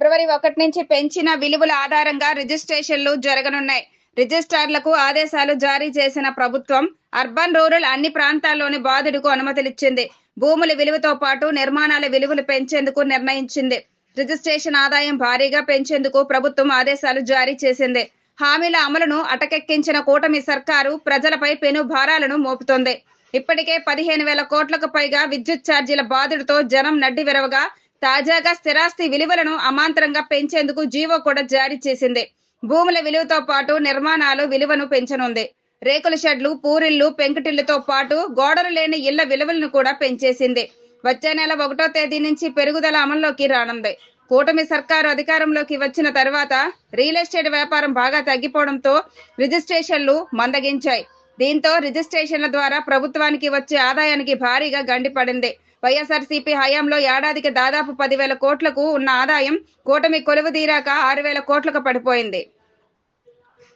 ఫిబ్రవరి ఒకటి నుంచి పెంచిన విలువల ఆధారంగా రిజిస్ట్రేషన్లు జరగనున్నాయి. రిజిస్ట్రార్లకు ఆదేశాలు జారీ చేసిన ప్రభుత్వం అర్బన్ రూరల్ అన్ని ప్రాంతాల్లోని బాధుడుకు అనుమతులిచ్చింది. భూముల విలువతో పాటు నిర్మాణాల విలువలు పెంచేందుకు నిర్ణయించింది. రిజిస్ట్రేషన్ ఆదాయం భారీగా పెంచేందుకు ప్రభుత్వం ఆదేశాలు జారీ చేసింది. హామీల అమలును అటకెక్కించిన కూటమి సర్కారు ప్రజలపై పెను భారాలను మోపుతోంది. ఇప్పటికే పదిహేను వేల కోట్లకు పైగా విద్యుత్ ఛార్జీల బాధుడితో జనం నడ్డి విరవగా తాజాగా స్థిరాస్తి విలువలను అమాంతరంగా పెంచేందుకు జీవో కూడా జారీ చేసింది. భూముల విలువతో పాటు నిర్మాణాలు విలువను పెంచనుంది. రేకుల షెడ్లు పూరిళ్ళు పెంకుటిళ్ళతో పాటు గోడలు లేని ఇళ్ళ విలువలను కూడా పెంచేసింది. వచ్చే నెల ఒకటో తేదీ నుంచి పెరుగుదల అమల్లోకి రానుంది. కూటమి సర్కారు అధికారంలోకి వచ్చిన తర్వాత రియల్ ఎస్టేట్ వ్యాపారం బాగా తగ్గిపోవడంతో రిజిస్ట్రేషన్లు మందగించాయి. దీంతో రిజిస్ట్రేషన్ల ద్వారా ప్రభుత్వానికి వచ్చే ఆదాయానికి భారీగా గండిపడింది. వైఎస్ఆర్సీపీ హయాంలో ఏడాదికి దాదాపు పదివేల కోట్లకు ఉన్న ఆదాయం కూటమి కొలువు తీరాక ఆరు వేల కోట్లకు పడిపోయింది.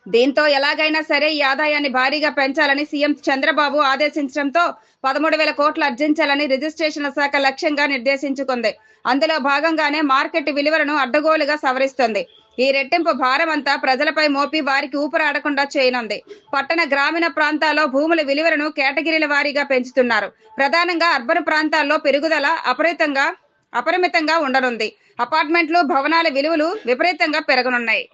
దీంతో ఎలాగైనా సరే ఈ ఆదాయాన్ని భారీగా పెంచాలని సీఎం చంద్రబాబు ఆదేశించడంతో పదమూడు వేల కోట్లు అర్జించాలని రిజిస్ట్రేషన్ల శాఖ లక్ష్యంగా నిర్దేశించుకుంది. అందులో భాగంగానే మార్కెట్ విలువలను అడ్డగోలుగా సవరిస్తుంది. ఈ రెట్టింపు భారం అంతా ప్రజలపై మోపి వారికి ఊపిరాడకుండా చేయనుంది. పట్టణ గ్రామీణ ప్రాంతాల్లో భూముల విలువలను కేటగిరీల వారీగా పెంచుతున్నారు. ప్రధానంగా అర్బన్ ప్రాంతాల్లో పెరుగుదల అపరితంగా అపరిమితంగా ఉండనుంది. అపార్ట్మెంట్లు భవనాల విలువలు విపరీతంగా పెరగనున్నాయి.